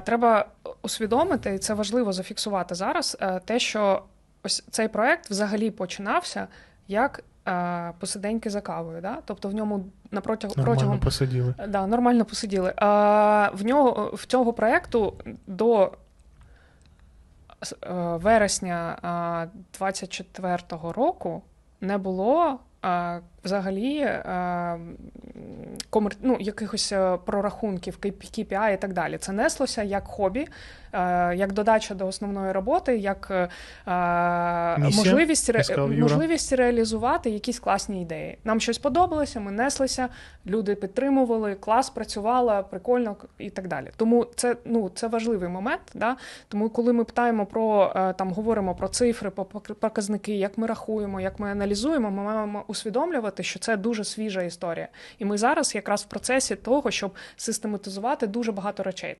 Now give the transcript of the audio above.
Треба усвідомити, і це важливо зафіксувати зараз. е, Те, що ось цей проект взагалі починався як е, посиденьки за кавою. Да? Тобто в ньому напротяг Нормально протягом посиділи. Да, нормально посиділи. А, в нього в цього проекту до е, вересня 24-го року не було взагалі комер... ну, якихось е, прорахунків, KPI і так далі. Це неслося як хобі, е, як додача до основної роботи, як е, Місія, можливість, ре- як можливість реалізувати якісь класні ідеї. Нам щось подобалося, ми неслися, люди підтримували, клас працювала, прикольно і так далі. Тому це ну це важливий момент. Да? Тому, коли ми питаємо про там, говоримо про цифри, про показники, як ми рахуємо, як ми аналізуємо, ми маємо усвідомлювати, що це дуже свіжа історія. І ми зараз якраз в процесі того, щоб систематизувати дуже багато речей.